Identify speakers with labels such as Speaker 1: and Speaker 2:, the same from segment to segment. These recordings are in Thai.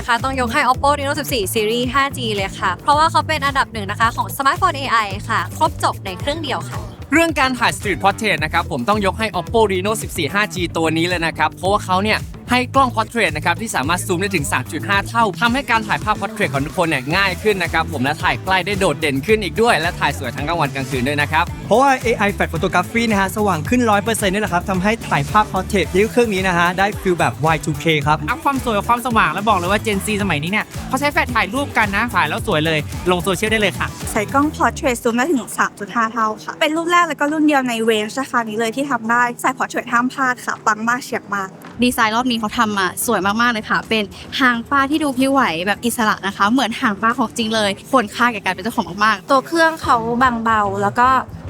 Speaker 1: นะคะ ต้องยกให้ Oppo Reno 14 Series 5G เลยค่ะ เพราะว่าเขาเป็นอันดับหนึ่งนะคะของสมาร์ทโฟน AI ค่ะ ครบจบในเครื่องเดียวค่ะ
Speaker 2: เรื่องการถ่าย Street Portrait นะครับผมต้องยกให้ Oppo Reno 14 5G ตัวนี้เลยนะครับ เพราะว่าเขาเนี่ย ให้กล้อง Portrait นะครับที่สามารถซูมได้ถึง 3.5 เท่าทำให้การถ่ายภาพ Portrait ของทุกคนเนี่ยง่ายขึ้นนะครับผมและถ่ายใกล้ได้โดดเด่นขึ้นอีกด้วย และถ่ายสวยทั้งกลางวันกลางคืนด้วยนะครับ
Speaker 3: เพราะว่า AI Flash Photography นะฮะสว่างขึ้น 100%นี่แหละครับทำให้ถ่ายภาพ portrait ที่เครื่องนี้นะฮะได้ฟิลแบบ Y2K ครับ
Speaker 4: อัพความสวยกับความสว่างแล้วบอกเลยว่า Gen Z สมัยนี้เนี่ยเขาใช้แฟลชถ่ายรูปกันนะถ่ายแล้วสวยเลยลงโซเชียลได้เลยค่ะ
Speaker 5: ใช้กล้อง Portrait Zoom ได้ถึง 3.5 เท่าค่ะ เป็นรุ่นแรกและก็รุ่นเดียวในเรนจ์ราคานี้เลยที่ทำได้ใส่ Portrait ห้ามพลาดค่ะ ปังมากเฉียบมาก
Speaker 6: ดีไซน์รอบนี้เขาทำมาสวยมาก ๆ เลยค่ะ เป็นหางปลาที่ดูพิ้วไหวแบบอิสระนะคะ เหมือนหางปลาของจริงเลยควรค่าแก่การเป็นเจ้าของมากๆ
Speaker 5: ตัวเครื่องเขาบางเบาแล้วก็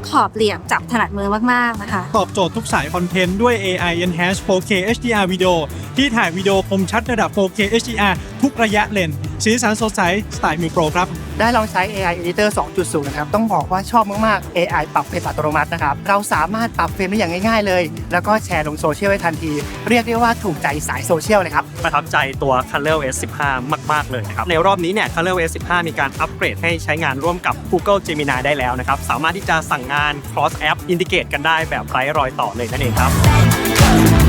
Speaker 5: ขอบเหลี่ยมจับถนัดมือมากๆนะคะ
Speaker 7: ตอบโจทย์ทุกสายคอนเทนต์ด้วย AI Enhanced 4K HDR วิดีโอ ที่ถ่ายวิดีโอคมชัดระดับ 4K HDR ทุกระยะเลนส์สีสันสดใสสไตล์มิวโปรครับ
Speaker 8: ได้ลองใช้ AI Editor 2.0 นะครับ ต้องบอกว่าชอบมาก ๆ AI ปรับเฟรมอัตโนมัตินะครับ เราสามารถปรับเฟรมได้อย่างง่าย ๆ เลย แล้วก็แชร์ลงโซเชียลได้ทันที เรียกได้ว่าถูกใจสายโซเชียลเลยครับ
Speaker 9: ประทับใจตัว Color S15 มาก ๆ เลยนะครับ ในรอบนี้เนี่ย Color S15 มีการอัปเกรดให้ใช้งานร่วมกับ Google Gemini ได้แล้วนะครับ สามารถที่จะสั่งงาน cross app indicate กันได้แบบไร้รอยต่อเลยนั่นเองครับ